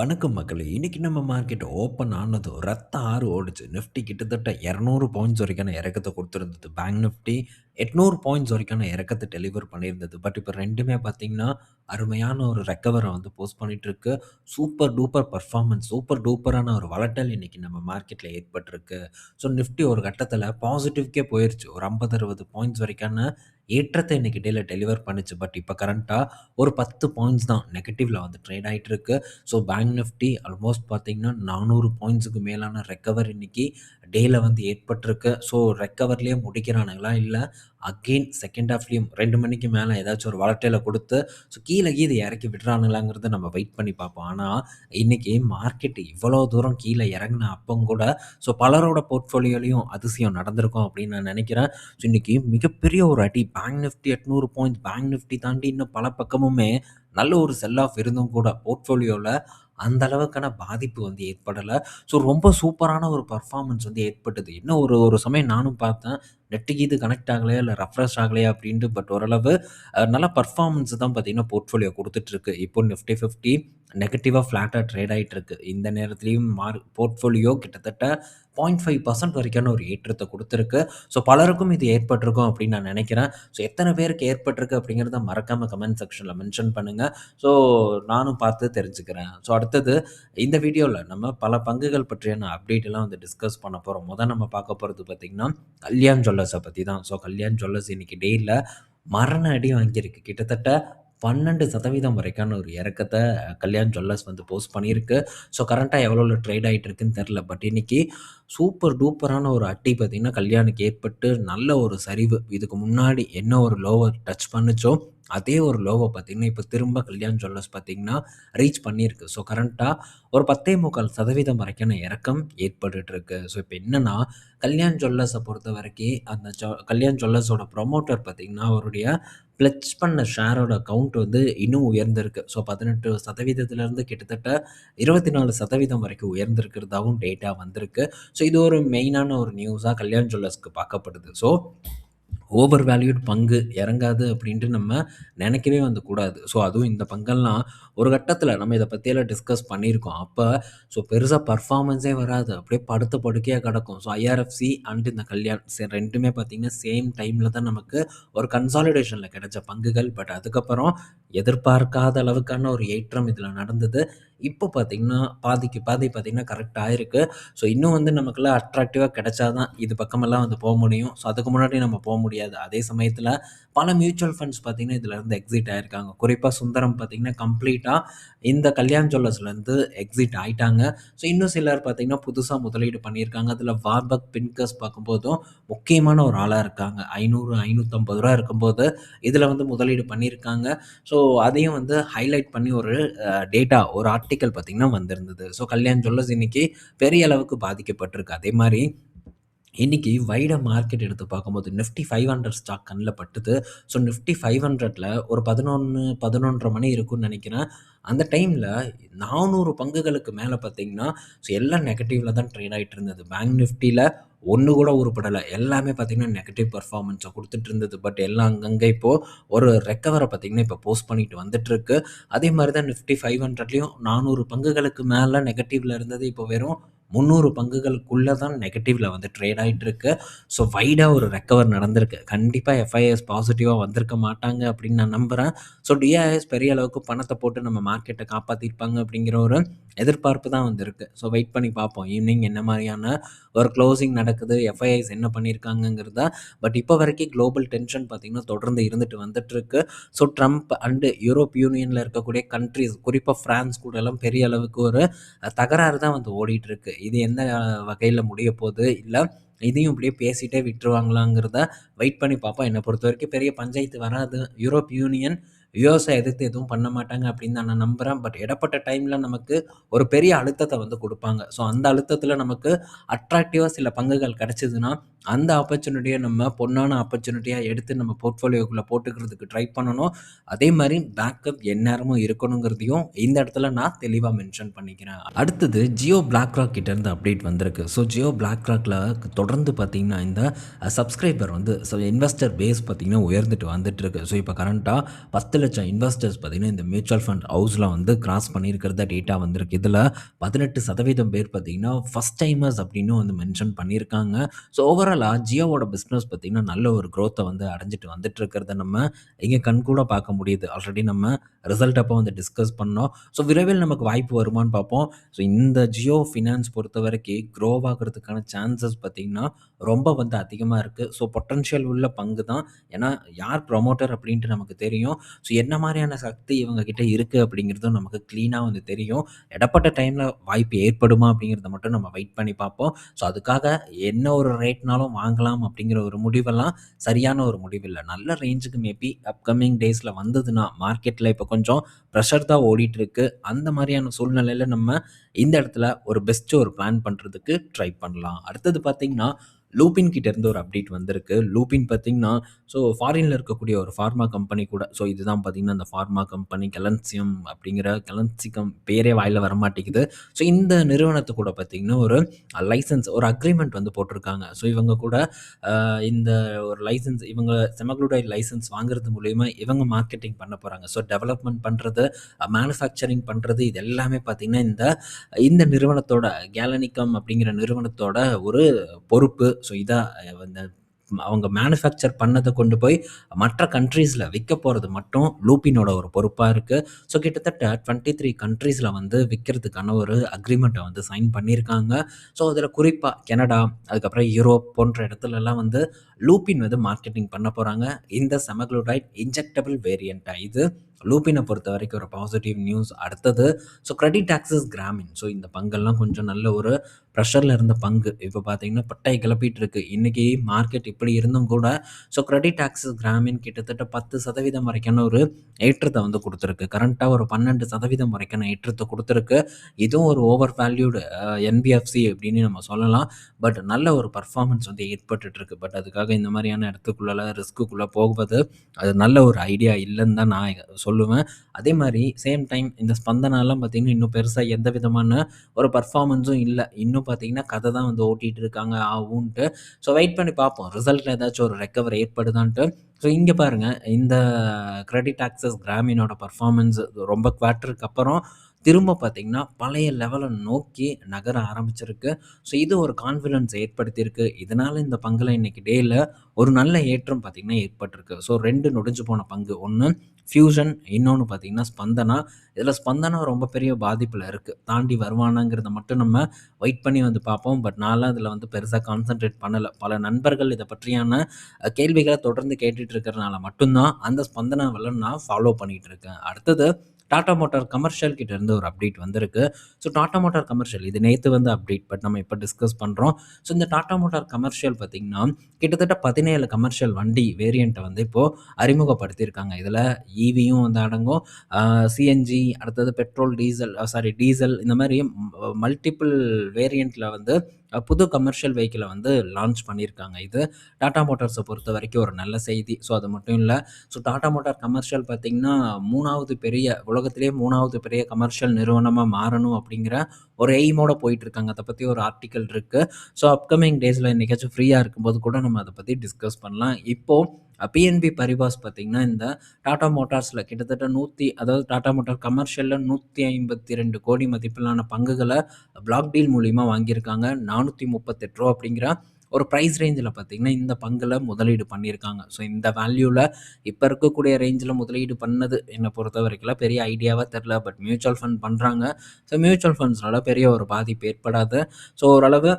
வணக்கம் மக்களே! இன்றைக்கி நம்ம மார்க்கெட் ஓப்பன் ஆனதும் ரத்த ஆறு ஓடிச்சு நிஃப்டி கிட்டத்தட்ட 200 பாயிண்ட்ஸ் வரைக்கான இறக்கத்தை கொடுத்துருந்தது பேங்க் நிஃப்டி 800 பாயிண்ட்ஸ் நான் இறக்கத்தை டெலிவர் பண்ணியிருந்தது. பட் இப்போ ரெண்டுமே பார்த்தீங்கன்னா, அருமையான ஒரு ரெக்கவரை வந்து போஸ்ட் பண்ணிகிட்ருக்கு சூப்பர் டூப்பர் பர்ஃபார்மன்ஸ் சூப்பர் டூப்பரான ஒரு வளட்டல் இன்றைக்கி நம்ம மார்க்கெட்டில் ஏற்பட்டிருக்கு. ஸோ நிஃப்டி ஒரு கட்டத்தில் பாசிட்டிவ்க்கே போயிருச்சு. ஒரு 50, 60 பாயிண்ட்ஸ் வரைக்கான ஏற்றத்தை இன்னைக்கு டேல டெலிவர் பண்ணுச்சு. பட் இப்போ கரண்ட்டாக ஒரு 10 பாயிண்ட்ஸ் தான் நெகட்டிவில் வந்து ட்ரேட் ஆகிட்டு இருக்கு. ஸோ பேங்க் நிஃப்டி ஆல்மோஸ்ட் பார்த்தீங்கன்னா, 400 பாயிண்ட்ஸுக்கு மேலான ரெக்கவர் இன்றைக்கி டேயில் வந்து ஏற்பட்டிருக்கு. ஸோ ரெக்கவர்லேயே முடிக்கிறானுங்களா? இல்லை அகெயின் செகண்ட் ஹாஃப்லேயும் ரெண்டு மணிக்கு மேலே ஏதாச்சும் ஒரு வளர்ட்டையில் கொடுத்து ஸோ கீழே கீழே இறக்கி விடுறானுங்களாங்கிறத நம்ம வெயிட் பண்ணி பார்ப்போம். ஆனால் இன்றைக்கி மார்க்கெட் இவ்வளோ தூரம் கீழே இறங்குன அப்பவும் கூட, ஸோ பலரோட போர்ட்ஃபோலியோலையும் அதிசயம் நடந்திருக்கும் அப்படின்னு நான் நினைக்கிறேன் ஸோ இன்னைக்கு மிகப்பெரிய ஒரு அடி bank nifty 800 points bank nifty தாண்டி இன்னும் பல பக்கமுமே நல்ல ஒரு செல் ஆஃப் இருந்தும் கூட போர்ட்ஃபோலியோவில் அந்த அளவுக்கான பாதிப்பு வந்து ஏற்படலை ஸோ ரொம்ப சூப்பரான ஒரு பர்ஃபார்மன்ஸ் வந்து ஏற்பட்டது. இன்னும் ஒரு ஒரு சமயம் நானும் பார்த்தேன். நெட்டுக்கு கீது கனெக்ட் ஆகலையா? இல்லை ரெஃப்ரெஷ் ஆகலையா? அப்படின்ட்டு. பட் ஓரளவு நல்ல பெர்ஃபார்மன்ஸ் தான் பார்த்தீங்கன்னா, போர்ட்ஃபோலியோ கொடுத்துட்ருக்கு இப்போ நிஃப்டி 50 நெகட்டிவாக ஃப்ளாட்டாக ட்ரேட் ஆயிட்டு இருக்கு. இந்த நேரத்துலையும் மார் போர்ட்ஃபோலியோ கிட்டத்தட்ட 0.5% வரைக்கான ஒரு ஏற்றத்தை கொடுத்துருக்கு ஸோ பலருக்கும் இது ஏற்பட்டிருக்கும் அப்படின்னு நான் நினைக்கிறேன் ஸோ எத்தனை பேருக்கு ஏற்பட்டிருக்கு அப்படிங்கிறத மறக்காமல் கமெண்ட் செக்ஷனில் மென்ஷன் பண்ணுங்கள் ஸோ நானும் பார்த்து தெரிஞ்சுக்கிறேன். ஸோ அடுத்தது இந்த வீடியோவில் நம்ம பல பங்குகள் பற்றியான அப்டேட் எல்லாம் வந்து டிஸ்கஸ் பண்ண போகிறோம் முதல் நம்ம பார்க்க போகிறது பார்த்தீங்கன்னா, கல்யாண் ஜுவல்லர்ஸை பற்றி தான். ஸோ கல்யாண் ஜுவல்லர்ஸ் இன்னைக்கு டேல மரண அடி வாங்கியிருக்கு. கிட்டத்தட்ட 12% வரைக்கான ஒரு இறக்கத்தை கல்யாண் ஜுவல்லர்ஸ் வந்து போஸ்ட் பண்ணியிருக்கு. ஸோ கரண்ட்டாக எவ்வளோ ட்ரேட் ஆயிட்டு இருக்குன்னு தெரில பட் இன்னைக்கு சூப்பர் டூப்பரான ஒரு அட்டி பார்த்திங்கன்னா கல்யாணுக்கு ஏற்பட்டு நல்ல ஒரு சரிவு. இதுக்கு முன்னாடி என்ன ஒரு லோவர் டச் பண்ணுச்சோ, அதே ஒரு லோவை பார்த்திங்கன்னா இப்போ திரும்ப கல்யாண் ஜுவல்லர்ஸ் பார்த்தீங்கன்னா, ரீச் பண்ணியிருக்கு. ஸோ கரண்ட்டாக ஒரு 10.25% வரைக்கான இறக்கம் ஏற்பட்டுருக்கு ஸோ இப்போ என்னென்னா கல்யாண் ஜுவல்லர்ஸை பொறுத்த வரைக்கும் அந்த கல்யாண் ஜுவல்லர்ஸோட ப்ரொமோட்டர் பார்த்திங்கன்னா அவருடைய பிளட்ஜ் பண்ண ஷேரோட கவுண்ட் வந்து இன்னும் உயர்ந்திருக்கு. ஸோ பதினெட்டு சதவீதத்துலேருந்து கிட்டத்தட்ட இருபத்தி நாலு சதவீதம் வரைக்கும் உயர்ந்திருக்கிறதாகவும் டேட்டா வந்திருக்கு. ஸோ இது ஒரு மெயினான ஒரு நியூஸாக கல்யாண் ஜுவல்லர்ஸ்க்கு பார்க்கப்படுது. ஸோ ஓவர் வேல்யூட் பங்கு இறங்காது அப்படின்ட்டு நம்ம நினைக்கவே வந்து கூடாது. ஸோ அதுவும் இந்த பங்கெல்லாம் ஒரு கட்டத்தில் நம்ம இதை பற்றியெல்லாம் டிஸ்கஸ் பண்ணியிருக்கோம். அப்போ ஸோ பெருசாக பர்ஃபார்மன்ஸே வராது. அப்படியே படுத்த படுக்கையாக கிடக்கும். ஸோ ஐஆர்எஃப்சி அண்ட் இந்த கல்யாண் சே 2மே பார்த்தீங்கன்னா, சேம் டைமில் தான் நமக்கு ஒரு கன்சாலிடேஷனில் கிடைச்ச பங்குகள். பட் அதுக்கப்புறம் எதிர்பார்க்காத அளவுக்கான ஒரு ஏற்றம் இதில் நடந்தது. இப்போ பார்த்தீங்கன்னா, பாதிக்கு பாதி பார்த்திங்கன்னா கரெக்டாக இருக்குது ஸோ இன்னும் வந்து நமக்குலாம் அட்ராக்டிவாக கிடைச்சா தான் இது பக்கமெல்லாம் வந்து போக முடியும். ஸோ அதுக்கு முன்னாடி நம்ம போக முடியாது. அதே சமயத்தில் பல மியூச்சுவல் ஃபண்ட்ஸ் பார்த்தீங்கன்னா, இதிலருந்து எக்ஸிட் ஆயிருக்காங்க. குறிப்பாக சுந்தரம் பார்த்தீங்கன்னா, கம்ப்ளீட்டாக இந்த கல்யாண் ஜுவல்லர்ஸ்லேருந்து எக்ஸிட் ஆயிட்டாங்க. ஸோ இன்னும் சிலர் பார்த்திங்கன்னா புதுசாக முதலீடு பண்ணியிருக்காங்க. அதில் வார்பக் பின்கர்ஸ் பார்க்கும்போதும் முக்கியமான ஒரு ஆளாக இருக்காங்க. ஐநூறு ஐநூற்றம்பது ரூபா இருக்கும்போது இதில் வந்து முதலீடு பண்ணியிருக்காங்க. ஸோ அதையும் வந்து ஹைலைட் பண்ணி ஒரு டேட்டா ஒரு ஆட் ஆர்டிக்கல் பார்த்தீங்கன்னா, வந்திருந்தது. ஸோ கல்யாண் ஜுவல்லர்ஸ் இன்னைக்கு பெரிய அளவுக்கு பாதிக்கப்பட்டிருக்கு. அதே மாதிரி இன்னைக்கு வைட மார்க்கெட் எடுத்து பார்க்கும்போது நிஃப்டி 500 ஸ்டாக் கண்ணில் பட்டுது. ஸோ நிஃப்டி 500ல ஒரு 11, 11:30 மணி இருக்கும்னு நினைக்கிறேன் அந்த டைமில் நானூறு பங்குகளுக்கு மேலே பார்த்தீங்கன்னா, ஸோ எல்லாம் நெகட்டிவில் தான் ட்ரேட் ஆகிட்டு இருந்தது. பேங்க் நிஃப்டியில் ஒன்று கூட உருப்படலை எல்லாமே பார்த்தீங்கன்னா, நெகட்டிவ் பர்ஃபார்மன்ஸை கொடுத்துட்டு இருந்தது. பட் எல்லாம் அங்கங்கே இப்போது ஒரு ரெக்கவரை பார்த்திங்கன்னா இப்போ போஸ்ட் பண்ணிட்டு வந்துட்டுருக்கு. அதே மாதிரி தான் நிஃப்டி 500லயும் 400 பங்குகளுக்கு மேலே நெகட்டிவில் இருந்தது. இப்போ வெறும் முந்நூறு பங்குகளுக்குள்ளே தான் நெகட்டிவில் வந்து ட்ரேட் ஆகிட்டுருக்கு ஸோ வைடாக ஒரு ரெக்கவர் நடந்திருக்கு. கண்டிப்பாக எஃப்ஐஎஸ் பாசிட்டிவாக வந்திருக்க மாட்டாங்க அப்படின்னு நான் நம்புகிறேன் ஸோ டிஐஎஸ் பெரிய அளவுக்கு பணத்தை போட்டு நம்ம மார்க்கெட்டை காப்பாற்றிருப்பாங்க அப்படிங்கிற ஒரு எதிர்பார்ப்பு தான் வந்திருக்கு ஸோ வெயிட் பண்ணி பார்ப்போம். ஈவினிங் என்ன மாதிரியான ஒரு க்ளோசிங் நடக்குது, எஃப்ஐஎஸ் என்ன பண்ணியிருக்காங்கங்கிறத. பட் இப்போ வரைக்கும் குளோபல் டென்ஷன் பார்த்திங்கன்னா தொடர்ந்து இருந்துட்டு வந்துட்டுருக்கு. ஸோ ட்ரம்ப் அண்டு யூரோப் யூனியனில் இருக்கக்கூடிய கண்ட்ரிஸ் குறிப்பாக ஃப்ரான்ஸ் கூட எல்லாம் பெரிய அளவுக்கு ஒரு தகராறு தான் வந்து ஓடிட்டுருக்கு இது எந்த முடிய போகுது இல்லை இதையும் இப்படியே பேசிட்டே விட்டுருவாங்களாங்கிறத வெயிட் பண்ணி பார்ப்போம். பொறுத்த வரைக்கும் பெரிய பஞ்சாயத்து வராது. யூரோப் யூனியன் யுஎஸ்ஸ எதிர்த்து எதுவும் பண்ண மாட்டாங்க அப்படின்னு தான் நான் நம்புறேன். பட் இடப்பட்ட டைமில் நமக்கு ஒரு பெரிய அழுத்தத்தை வந்து கொடுப்பாங்க ஸோ அந்த அழுத்தத்தில் நமக்கு அட்ராக்டிவாக சில பங்குகள் கிடச்சிதுன்னா அந்த ஆப்பர்ச்சுனிட்டியை நம்ம பொன்னான ஆப்பர்ச்சுனிட்டியாக எடுத்து நம்ம போர்ட்ஃபோலியோக்குள்ளே போட்டுக்கிறதுக்கு ட்ரை பண்ணணும். அதே மாதிரி பேக்கப் எந்நேரமும் இருக்கணுங்கிறதையும் இந்த இடத்துல நான் தெளிவாக மென்ஷன் பண்ணிக்கிறேன். அடுத்தது ஜியோ பிளாக் ராக் கிட்டேருந்து அப்டேட் வந்திருக்கு. ஸோ ஜியோ பிளாக்ராக்ல தொடர்ந்து பார்த்தீங்கன்னா, இந்த சப்ஸ்கிரைபர் வந்து ஸோ இன்வெஸ்டர் பேஸ் பார்த்தீங்கன்னா, உயர்ந்துட்டு வந்துட்டுருக்கு. ஸோ இப்போ கரண்ட்டாக பத்து லட்சம் இன்வெஸ்டர்ஸ் பார்த்தீங்கன்னா, இந்த மியூச்சுவல் ஃபண்ட் ஹவுஸில் வந்து கிராஸ் பண்ணியிருக்கிறதா டேட்டா வந்திருக்கு. இதில் பதினெட்டு சதவீதம் பேர் பார்த்தீங்கன்னா, ஃபர்ஸ்ட் டைமர்ஸ் அப்படின்னு வந்து மென்ஷன் பண்ணியிருக்காங்க. ஸோ ஓவராலாக ஜியோவோட பிஸ்னஸ் பார்த்தீங்கன்னா, நல்ல ஒரு க்ரோத்தை வந்து அடைஞ்சிட்டு வந்துட்டு இருக்கிறத நம்ம எங்கே கண் கூட பார்க்க முடியுது. ஆல்ரெடி நம்ம ரிசல்ட் அப்போ வந்து டிஸ்கஸ் பண்ணோம். ஸோ விரைவில் நமக்கு வாய்ப்பு வருமான்னு பார்ப்போம். ஸோ இந்த ஜியோ ஃபினான்ஸ் பொறுத்தவரைக்கும் க்ரோ க்ரோவாகிறதுக்கான சான்சஸ் பார்த்தீங்கன்னா, ரொம்ப வந்து அதிகமாக இருக்குது ஸோ பொட்டன்ஷியல் உள்ள பங்கு தான். ஏன்னா, யார் ப்ரொமோட்டர் அப்படின்ட்டு நமக்கு தெரியும். ஸோ ஸோ என்ன மாதிரியான சக்தி இவங்க கிட்ட இருக்கு நமக்கு க்ளீனாக வந்து தெரியும். இடப்பட்ட டைம்ல வாய்ப்பு ஏற்படுமா அப்படிங்கிறத மட்டும் நம்ம வெயிட் பண்ணி பார்ப்போம். ஸோ அதுக்காக என்ன ஒரு ரேட்னாலும் வாங்கலாம் அப்படிங்கிற ஒரு முடிவெல்லாம் சரியான ஒரு முடிவில்லை நல்ல ரேஞ்சுக்கு மேபி அப்கமிங் டேஸில் வந்ததுன்னா, மார்க்கெட்டில் இப்போ கொஞ்சம் ப்ரெஷர் தான் ஓடிட்டு இருக்கு. அந்த மாதிரியான சூழ்நிலையில் நம்ம இந்த இடத்துல ஒரு பெஸ்ட் ஒரு பிளான் பண்ணுறதுக்கு ட்ரை பண்ணலாம். அடுத்தது பார்த்தீங்கன்னா, லூபின் கிட்ட இருந்து ஒரு அப்டேட் வந்திருக்கு. லூபின் பார்த்தீங்கன்னா, ஸோ ஃபாரின்ல இருக்கக்கூடிய ஒரு ஃபார்மா கம்பெனி கூட ஸோ இதுதான் பார்த்தீங்கன்னா, அந்த ஃபார்மா கம்பெனி கெலன்சியம் அப்படிங்கிற கெலன்சிகம் பேரே வாயில வரமாட்டேங்குது. ஸோ இந்த நிறுவனத்து கூட பார்த்தீங்கன்னா, ஒரு லைசென்ஸ் ஒரு அக்ரீமெண்ட் வந்து போட்டிருக்காங்க. ஸோ இவங்க கூட இந்த ஒரு லைசன்ஸ் இவங்க செமக்ளூடைட் லைசன்ஸ் வாங்குறது மூலயமா இவங்க மார்க்கெட்டிங் பண்ண போறாங்க. ஸோ டெவலப்மெண்ட் பண்றது, மேனுஃபேக்சரிங் பண்றது இது எல்லாமே பார்த்தீங்கன்னா, இந்த இந்த நிறுவனத்தோட கேலனிகம் அப்படிங்கிற நிறுவனத்தோட ஒரு பொறுப்பு. ஸோ இதான் அந்த அவங்க மேனுஃபேக்சர் பண்ணதை கொண்டு போய் மற்ற கண்ட்ரீஸில் விற்க போகிறது மட்டும் லூப்பினோட ஒரு பொறுப்பாக இருக்குது ஸோ கிட்டத்தட்ட டுவெண்ட்டி த்ரீ கண்ட்ரீஸில் வந்து விற்கிறதுக்கான ஒரு அக்ரிமெண்ட்டை வந்து சைன் பண்ணியிருக்காங்க. ஸோ அதில் குறிப்பாக கனடா, அதுக்கப்புறம் யூரோப் போன்ற இடத்துலலாம் வந்து லூப்பின் வந்து மார்க்கெட்டிங் பண்ண போகிறாங்க இந்த செமக்ளோடைட் இன்ஜெக்டபிள் வேரியண்ட்டாக இது. லூபினை பொறுத்த வரைக்கும் ஒரு பாசிட்டிவ் நியூஸ். அடுத்தது so credit access Grameen. So இந்த பங்கெல்லாம் கொஞ்சம் நல்ல ஒரு ப்ரெஷரில் இருந்த பங்கு. இப்போ பார்த்தீங்கன்னா, பட்டை கிளப்பிட்டு இருக்கு. இன்றைக்கி மார்க்கெட் இப்படி இருந்தும் கூட ஸோ கிரெடிட் டாக்ஸஸ் கிராமின் கிட்டத்தட்ட 10% வரைக்கான ஒரு ஏற்றத்தை வந்து கொடுத்துருக்கு கரண்ட்டாக ஒரு 12% வரைக்கான ஏற்றத்தை கொடுத்துருக்கு இதுவும் ஒரு ஓவர் வேல்யூடு என்பிஎஃப்சி அப்படின்னு நம்ம சொல்லலாம். பட் நல்ல ஒரு பர்ஃபார்மன்ஸ் வந்து ஏற்பட்டுருக்கு பட் அதுக்காக இந்த மாதிரியான இடத்துக்குள்ளே ரிஸ்க்குள்ளே போகுவது அது நல்ல ஒரு ஐடியா இல்லைன்னு தான் நான் சொல்லுவேன். அதே மாதிரி சேம் டைம் இந்த ஸ்பந்தனாலாம் பார்த்தீங்கன்னா, இன்னும் பெருசாக எந்த விதமான ஒரு பர்ஃபார்மன்ஸும் இல்லை இன்னும் பார்த்தீங்கன்னா, கதை தான் வந்து ஓட்டிகிட்டு இருக்காங்க ஆ, ஊன்ட்டு. ஸோ வெயிட் பண்ணி பார்ப்போம். ரிசல்ட்டில் ஏதாச்சும் ஒரு ரெக்கவர் ஏற்படுதான்ட்டு. ஸோ இங்கே பாருங்க, இந்த கிரெடிட் ஆக்சஸ் கிராமினோட பர்ஃபார்மன்ஸ் ரொம்ப குவார்ட்டருக்கு அப்புறம் திரும்ப பார்த்தீங்கன்னா, பழைய லெவலை நோக்கி நகர ஆரம்பிச்சிருக்கு. ஸோ இது ஒரு கான்ஃபிடன்ஸ் ஏற்படுத்தியிருக்கு. இதனால் இந்த பங்குல இன்னைக்கு டேயில் ஒரு நல்ல ஏற்றம் பார்த்தீங்கன்னா ஏற்பட்டிருக்கு. ஸோ ரெண்டு நொடிஞ்சு போன பங்கு. ஒன்று ஃபியூஷன் இன்னொன்று பார்த்தீங்கன்னா, ஸ்பந்தனா. இதில் ஸ்பந்தனா ரொம்ப பெரிய பாதிப்பில் இருக்குது தாண்டி வருவானாங்கிறத மட்டும் நம்ம வெயிட் பண்ணி வந்து பார்ப்போம். பட் நான்லாம் அதில் வந்து பெருசாக கான்சன்ட்ரேட் பண்ணலை பல நண்பர்கள் இதை பற்றியான கேள்விகளை தொடர்ந்து கேட்டுட்டு இருக்கிறனால மட்டும்தான் அந்த ஸ்பந்தனாவெல்லாம் நான் ஃபாலோ பண்ணிகிட்டு இருக்கேன். அடுத்தது டாடா மோட்டார் கமர்ஷியல் கிட்ட இருந்து ஒரு அப்டேட் வந்திருக்கு. ஸோ டாடா மோட்டார் கமர்ஷியல் இது நேற்று வந்து அப்டேட். பட் நம்ம இப்போ டிஸ்கஸ் பண்ணுறோம் ஸோ இந்த டாடா மோட்டார் கமர்ஷியல் பார்த்தீங்கன்னா, கிட்டத்தட்ட 17 கமர்ஷியல் வண்டி வேரியண்ட்டை வந்து இப்போது அறிமுகப்படுத்தியிருக்காங்க. இதில் ஈவியும் வந்து அடங்கும். சிஎன்ஜி அடுத்தது பெட்ரோல், டீசல் சாரி டீசல் இந்த மாதிரி மல்டிபிள் வேரியண்ட்டில் வந்து புது கமர்ஷியல் வெஹிக்கிளை வந்து லான்ச் பண்ணியிருக்காங்க. இது டாடா பொறுத்த வரைக்கும் ஒரு நல்ல செய்தி. ஸோ அது மட்டும் இல்லை ஸோ டாடா மோட்டார் கமர்ஷியல் பார்த்தீங்கன்னா, மூணாவது பெரிய உலகத்திலேயே மூணாவது பெரிய கமர்ஷியல் நிறுவனமாக மாறணும் அப்படிங்கிற ஒரு எய்மோட போயிட்டு இருக்காங்க. பற்றி ஒரு ஆர்டிக்கல் இருக்குது ஸோ அப்கமிங் டேஸில் என்னைக்காச்சும் ஃப்ரீயாக இருக்கும்போது கூட நம்ம அதை பற்றி டிஸ்கஸ் பண்ணலாம். இப்போது பிஎன்பி பரிவாஸ் பார்த்தீங்கன்னா, இந்த டாடா மோட்டார்ஸில் கிட்டத்தட்ட 100 அதாவது டாடா மோட்டார் கமர்ஷியலில் நூற்றி ஐம்பத்தி ரெண்டு கோடி மதிப்பிலான பங்குகளை பிளாக் டீல் மூலிமா வாங்கியிருக்காங்க. ரூ. 438 அப்டிங்கிற ஒரு ப்ரைஸ் ரேஞ்சில் பார்த்தீங்கன்னா, இந்த பங்கில் முதலீடு பண்ணியிருக்காங்க. ஸோ இந்த வேல்யூவில் இப்போ இருக்கக்கூடிய ரேஞ்சில் முதலீடு பண்ணது என்னை பொறுத்த வரைக்கும் பெரிய ஐடியாவாக தெர்ல. பட் மியூச்சுவல் ஃபண்ட் பண்ணுறாங்க ஸோ மியூச்சுவல் ஃபண்ட்ஸ்னால பெரிய ஒரு பாதிப்பு ஏற்படாது. ஸோ ஓரளவு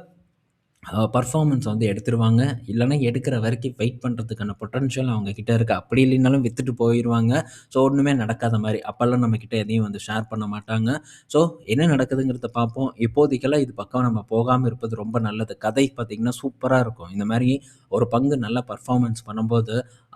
பர்ஃபார்மன்ஸ் வந்து எடுத்துருவாங்க. இல்லைனா எடுக்கிற வரைக்கும் வெயிட் பண்ணுறதுக்கான பொட்டன்ஷியல் அவங்க கிட்ட இருக்கு. அப்படி இல்லைனாலும் வித்துட்டு போயிடுவாங்க ஸோ ஒன்றுமே நடக்காத மாதிரி அப்போல்லாம் நம்ம கிட்ட எதையும் வந்து ஷேர் பண்ண மாட்டாங்க. ஸோ என்ன நடக்குதுங்கிறத பார்ப்போம். இப்போதைக்கெல்லாம் இது பக்கம் நம்ம போகாம இருப்பது ரொம்ப நல்லது. கதை பார்த்திங்கன்னா சூப்பராக இருக்கும். இந்த மாதிரி ஒரு பங்கு நல்லா பர்ஃபார்மன்ஸ் பண்ணும்போது,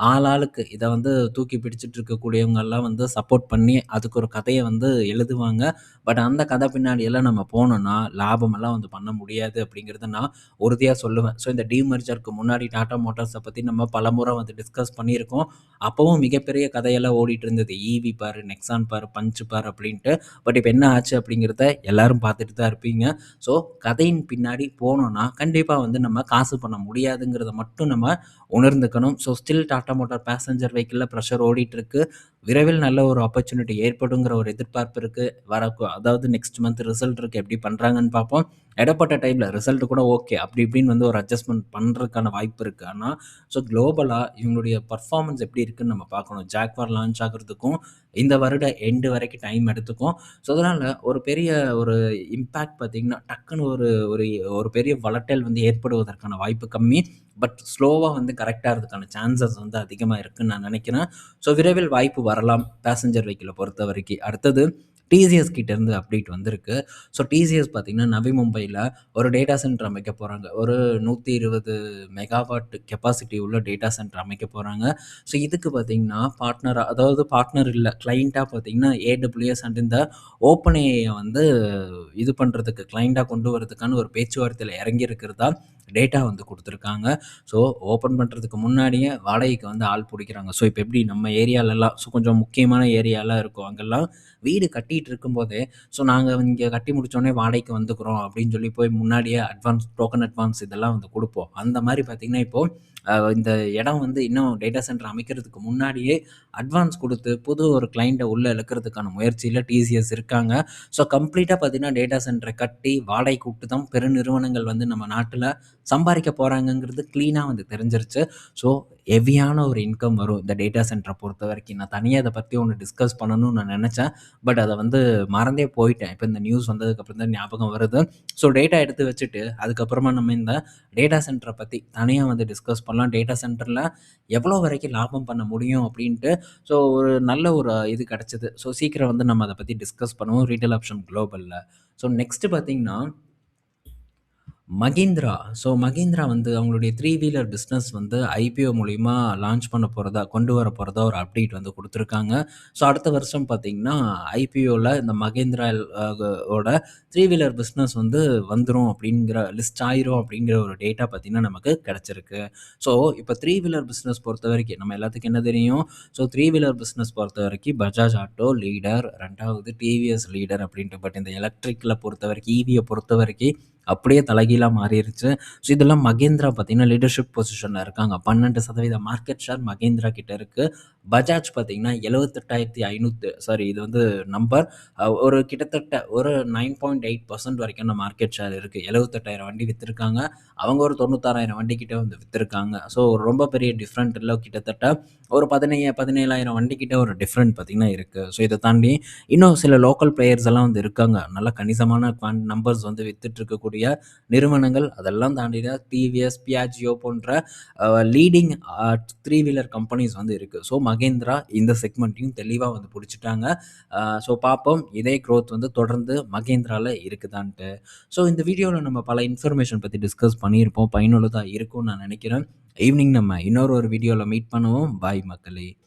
ஆளாளுக்கு இதை வந்து தூக்கி பிடிச்சிட்டு இருக்கக்கூடியவங்கெல்லாம் வந்து சப்போர்ட் பண்ணி அதுக்கு ஒரு கதையை வந்து எழுதுவாங்க. பட் அந்த கதை பின்னாடியெல்லாம் நம்ம போனோம்னா, லாபமெல்லாம் வந்து பண்ண முடியாது அப்படிங்கிறதுனா நான் உறுதியாக சொல்லுவேன். ஸோ இந்த டீமெர்ஜருக்கு முன்னாடி டாடா மோட்டார்ஸை பற்றி நம்ம பலமுறை வந்து டிஸ்கஸ் பண்ணியிருக்கோம். அப்போவும் மிகப்பெரிய கதையெல்லாம் ஓடிட்டு இருந்தது. ஈவி பார் நெக்ஸான் பார் பஞ்ச் பார் அப்படின்ட்டு. பட் இப்போ என்ன ஆச்சு அப்படிங்கிறத எல்லாரும் பார்த்துட்டு தான் இருப்பீங்க. ஸோ கதையின் பின்னாடி போனோம்னா, கண்டிப்பாக வந்து நம்ம காசு பண்ண முடியாதுங்கிறத மட்டும் நம்ம உணர்ந்துக்கணும். So still Tata motor passenger வெஹிக்கிளில் pressure ஓடிட்டுருக்கு விரைவில் நல்ல ஒரு ஆப்பர்ச்சுனிட்டி ஏற்படுங்கிற ஒரு எதிர்பார்ப்பு இருக்குது வரக்கு அதாவது நெக்ஸ்ட் மந்த் ரிசல்ட் இருக்குது எப்படி பண்ணுறாங்கன்னு பார்ப்போம். இடப்பட்ட டைமில் ரிசல்ட் கூட ஓகே. அப்படி இப்படின்னு வந்து ஒரு அட்ஜஸ்ட்மெண்ட் பண்ணுறதுக்கான வாய்ப்பு இருக்கு. ஆனால் ஸோ குளோபலாக இவங்களுடைய பர்ஃபார்மன்ஸ் எப்படி இருக்குன்னு நம்ம பார்க்கணும். ஜாக்வார் லான்ச் ஆகுறதுக்கும், இந்த வருட எண்டு வரைக்கும் டைம் எடுத்துக்கும். ஸோ அதனால் ஒரு பெரிய ஒரு இம்பேக்ட் பார்த்தீங்கன்னா, டக்குன்னு ஒரு ஒரு ஒரு பெரிய வளட்டல் வந்து ஏற்படுவதற்கான வாய்ப்பு கம்மி. பட் ஸ்லோவாக வந்து கரெக்டாக ஆகுறதுக்கான சான்சஸ் வந்து அதிகமாக இருக்குதுன்னு நான் நினைக்கிறேன். ஸோ விரைவில் வாய்ப்பு வரலாம். பேசஞ்சர் வைக்கலை பொறுத்த வரைக்கும் அடுத்தது டிசிஎஸ் கிட்டேருந்து அப்டேட் வந்திருக்கு. ஸோ டிசிஎஸ் பார்த்திங்கன்னா நவி மும்பையில் ஒரு டேட்டா சென்டர் அமைக்க போகிறாங்க ஒரு 120 மெகாவாட் கெப்பாசிட்டி உள்ள டேட்டா சென்டர் அமைக்க போகிறாங்க ஸோ இதுக்கு பார்த்தீங்கன்னா, பார்ட்னராக அதாவது பார்ட்னர் இல்லை கிளைண்ட்டாக பார்த்தீங்கன்னா, ஏடபிள்யூஎஸ் அண்ட் இந்த ஓப்பன் வந்து இது பண்ணுறதுக்கு கிளைண்ட்டாக கொண்டு வரதுக்கான ஒரு பேச்சுவார்த்தையில் இறங்கி இருக்கிறதா டேட்டா வந்து கொடுத்துருக்காங்க ஸோ ஓப்பன் பண்ணுறதுக்கு முன்னாடியே வாடகைக்கு வந்து ஆள் பிடிக்கிறாங்க ஸோ இப்போ எப்படி நம்ம ஏரியாலெல்லாம் ஸோ கொஞ்சம் முக்கியமான ஏரியாலாம் இருக்கும். அங்கெல்லாம் வீடு கட்டிகிட்டு இருக்கும்போதே, ஸோ நாங்கள் இங்கே கட்டி முடித்தோடனே வாடகைக்கு வந்துக்கிறோம் அப்படின்னு சொல்லி போய் முன்னாடியே அட்வான்ஸ் டோக்கன் அட்வான்ஸ் இதெல்லாம் வந்து கொடுப்போம் அந்த மாதிரி பார்த்தீங்கன்னா, இப்போது இந்த இடம் வந்து இன்னும் டேட்டா சென்டர் அமைக்கிறதுக்கு முன்னாடியே அட்வான்ஸ் கொடுத்து புது ஒரு கிளைண்ட்டை உள்ளே இழுக்கிறதுக்கான முயற்சியில் டிசிஎஸ் இருக்காங்க. ஸோ கம்ப்ளீட்டாக பார்த்தீங்கன்னா, டேட்டா சென்டரை கட்டி வாடகைக்கு விட்டு தான் பெருநிறுவனங்கள் வந்து நம்ம நாட்டில் சம்பாதிக்க போகிறாங்கங்கிறது க்ளீனாக வந்து தெரிஞ்சிருச்சு. ஸோ ஹெவியான ஒரு இன்கம் வரும். இந்த டேட்டா சென்டரை பொறுத்த வரைக்கும் நான் தனியாக அதை பற்றி ஒன்று டிஸ்கஸ் பண்ணணும்னு நான் நினச்சேன் பட் அதை வந்து மறந்தே போயிட்டேன். இப்போ இந்த நியூஸ் வந்ததுக்கப்புறம் தான் ஞாபகம் வருது. ஸோ டேட்டா எடுத்து வச்சுட்டு, அதுக்கப்புறமா நம்ம இந்த டேட்டா சென்டரை பற்றி தனியாக வந்து டிஸ்கஸ் பண்ணலாம். டேட்டா சென்டரில் எவ்வளோ வரைக்கும் லாபம் பண்ண முடியும் அப்படின்ட்டு, ஸோ ஒரு நல்ல ஒரு இது கிடச்சிது ஸோ சீக்கிரம் வந்து நம்ம அதை பற்றி டிஸ்கஸ் பண்ணுவோம். ரீட்டெயில் ஆப்ஷன் குளோபலில் ஸோ நெக்ஸ்ட் பார்த்தீங்கன்னா மகீந்திரா. ஸோ மகீந்திரா வந்து அவங்களுடைய த்ரீ வீலர் பிஸ்னஸ் வந்து ஐபிஓ மூலிமா லான்ச் பண்ண போகிறதா கொண்டு வர போகிறதா ஒரு அப்டேட் வந்து கொடுத்துருக்காங்க ஸோ அடுத்த வருஷம் பார்த்தீங்கன்னா, ஐபிஓவில் இந்த மகேந்திரா ஓட த்ரீ வீலர் பிஸ்னஸ் வந்து வந்துடும் அப்படிங்கிற லிஸ்ட் ஆயிரும் அப்படிங்கிற ஒரு டேட்டா பார்த்தீங்கன்னா, நமக்கு கிடச்சிருக்கு ஸோ இப்போ த்ரீ வீலர் பிஸ்னஸ் பொறுத்த வரைக்கும் நம்ம எல்லாத்துக்கும் என்ன தெரியும்? ஸோ த்ரீ வீலர் பிஸ்னஸ் பொறுத்த வரைக்கும் பஜாஜ் ஆட்டோ லீடர், ரெண்டாவது டிவிஎஸ் லீடர் அப்படின்ட்டு. பட் இந்த எலக்ட்ரிக்கில் பொறுத்த வரைக்கும் ஈவியை பொறுத்த வரைக்கும் அப்படியே தலைகீழாக மாறிடுச்சு ஸோ இதெல்லாம் மகேந்திரா பார்த்தீங்கன்னா, லீடர்ஷிப் பொசிஷனில் இருக்காங்க. 12% மார்க்கெட் ஷேர் மகேந்திரா கிட்ட இருக்குது பஜாஜ் பார்த்தீங்கன்னா, 78,500 சாரி இது வந்து நம்பர். ஒரு கிட்டத்தட்ட ஒரு நைன் பாயிண்ட் எயிட் பர்சன்ட் வரைக்கும் அந்த மார்க்கெட் ஷேர் இருக்குது எழுவத்தெட்டாயிரம் வண்டி விற்றுருக்காங்க அவங்க ஒரு 96,000 வண்டிகிட்டே வந்து விற்றுருக்காங்க ஸோ ரொம்ப பெரிய டிஃப்ரெண்ட் இல்லை. கிட்டத்தட்ட ஒரு 15 17,000 வண்டிகிட்ட ஒரு டிஃப்ரெண்ட் பார்த்தீங்கன்னா இருக்குது ஸோ இதை தாண்டி இன்னும் சில லோக்கல் பிளேயர்ஸ் எல்லாம் வந்து இருக்காங்க. நல்ல கணிசமான நம்பர்ஸ் வந்து வித்துட்டு இருக்கக்கூடிய நிறுவனங்கள். அதெல்லாம் தாண்டி தான் டிவிஎஸ், பியாஜியோ போன்ற லீடிங் த்ரீ வீலர் கம்பெனிஸ் வந்து இருக்குது ஸோ மகேந்திரா இந்த செக்மெண்ட்டையும் தெளிவாக வந்து பிடிச்சிட்டாங்க ஸோ பார்ப்போம். இதே குரோத் வந்து தொடர்ந்து மகேந்திராவில் இருக்குதான்ட்டு. ஸோ இந்த வீடியோவில் நம்ம பல இன்ஃபர்மேஷன் பற்றி டிஸ்கஸ் பண்ணியிருப்போம். பயனுள்ளதாக இருக்கும்னு நான் நினைக்கிறேன் ஈவினிங் நம்ம இன்னொரு ஒரு வீடியோவில் மீட் பண்ணுவோம். பாய் மக்களே!